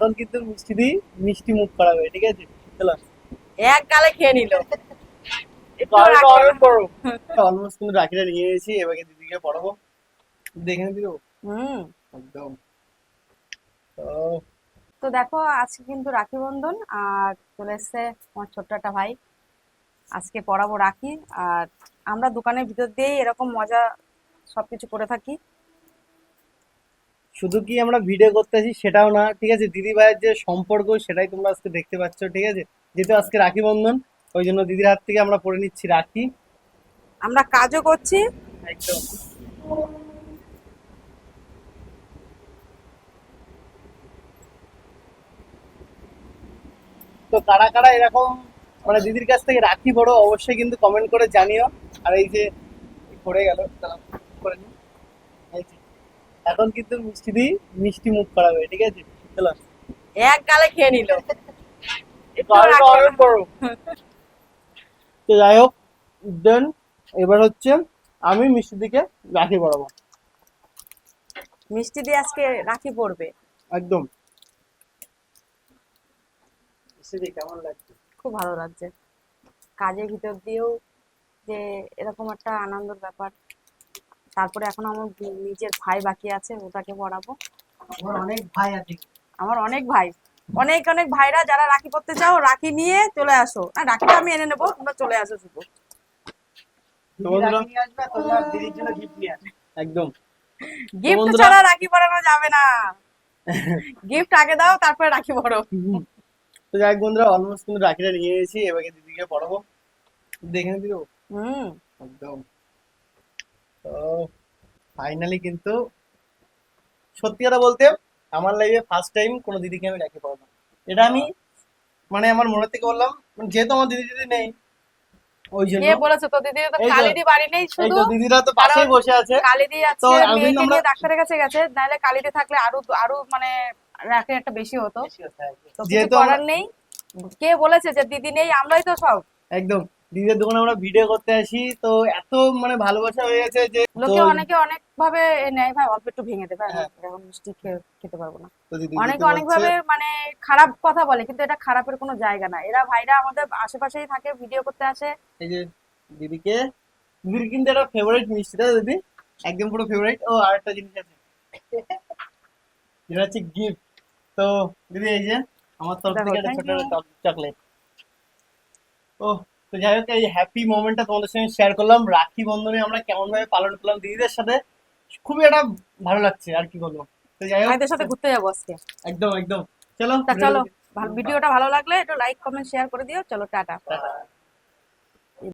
এখন কিন্তু মিষ্টি মিষ্টি মুখ করাবে ঠিক আছে? চলো। এক গালে খেয়ে নিল। অলমোস্ট কিন্তু রাখিটা নিয়ে এসেছি এবারে দিদিকে পড়াবো। দেখে হুম। একদম। তো তো দেখো আজকে কিন্তু রাখি বন্ধন আর চলে এসছে আমার ছোট্ট একটা ভাই। আজকে পড়াবো রাখি আর আমরা দোকানের ভিতর দিয়েই এরকম মজা সবকিছু করে থাকি। শুধু কি আমরা ভিডিও করতেছি সেটাও না ঠিক আছে? দিদি ভাইয়ের যে সম্পর্ক সেটাই তোমরা আজকে দেখতে পাচ্ছ ঠিক আছে? যেহেতু আজকে রাখি বন্ধন ওই জন্য দিদির হাত থেকে আমরা পরে নিচ্ছি রাখি। আমরা কাজও করছি। একদম। তো কারা কারা এরকম মানে দিদির কাছ থেকে রাখি বড় অবশ্যই কিন্তু কমেন্ট করে জানিও। আর এই যে পড়ে গেল করে নিই। এখন কিন্তু মিষ্টি দিই মিষ্টি মুখ করাবে ঠিক আছে? চলো এক গালে খেয়ে নিল। তো যাই হোক দেন এবার হচ্ছে আমি মিষ্টি দিকে রাখি পরাবো মিষ্টি দিয়ে আজকে রাখি পড়বে। একদম। মিষ্টি কেমন লাগছে? খুব ভালো লাগছে। কাজের ভিতর দিয়েও যে এরকম একটা আনন্দের ব্যাপার। তারপরে এখন আমার নিজের ভাই বাকি আছে ওটাকে পড়াবো। আমার অনেক ভাই আছে। আমার অনেক ভাই। অনেক অনেক ভাইরা যারা রাখি পড়তে চাও রাখি নিয়ে চলে আসো। না রাখিটা আমি এনে নেব তোমরা চলে আসো শুধু। তো বন্ধুরা দিদির জন্য গিফট একদম। গিফট ছাড়া রাখি পরানো যাবে না। গিফট আগে দাও তারপরে রাখি পড়ো। তো যাই বন্ধুরা অলমোস্ট কিন্তু রাখিটা নিয়ে এসেছি এবারে দিদিকে পড়াবো। দেখে দিও হুম। একদম। তো ফাইনালি কিন্তু সত্যি কথা বলতে আমার লাইফে ফার্স্ট টাইম কোনো দিদিকে আমি রাখি পড়ালাম এটা আমি মানে আমার মনে থেকে বললাম মানে যেহেতু আমার দিদি দিদি নেই ওই জন্য বলেছ তো দিদি তো কালিদি বাড়ি নেই শুধু তো দিদিরা তো পাশেই বসে আছে কালিদি আছে মেয়েকে নিয়ে ডাক্তারের কাছে গেছে নাহলে কালিদি থাকলে আরও আরও মানে একটা বেশি হতো। তো কিছু যেহেতু করার নেই। কে বলেছে যে দিদি নেই আমরাই তো সব। একদম। দিদির দোকানে আমরা ভিডিও করতে আসি। তো এত মানে ভালোবাসা হয়ে গেছে যে লোকে অনেকে অনেক ভাবে নেয় ভাই অল্প একটু ভেঙে আমি হ্যাঁ। এখন মিষ্টি খেতে পারব না। অনেকে অনেক ভাবে মানে খারাপ কথা বলে কিন্তু এটা খারাপের কোনো জায়গা না। এরা ভাইরা আমাদের আশেপাশেই থাকে ভিডিও করতে আসে। এই যে দিদিকে দিদির কিন্তু একটা ফেভারিট মিষ্টি তাই দিদি? একদম পুরো ফেভারিট ও আর একটা জিনিস আছে। এটা হচ্ছে গিফট তো দিদি এই যে আমার তরফ থেকে একটা ছোট চকলেট। ও তো যাই হোক এই হ্যাপি মোমেন্টটা তোমাদের সঙ্গে শেয়ার করলাম। রাখি বন্ধনে আমরা কেমন ভাবে পালন করলাম দিদিদের সাথে খুবই একটা ভালো লাগছে আর কি বলব। তো যাই হোক সাথে ঘুরতে যাব আজকে। একদম একদম। চলো চলো ভিডিওটা- ভালো- লাগলে একটু লাইক কমেন্ট শেয়ার করে দিও। চলো টাটা।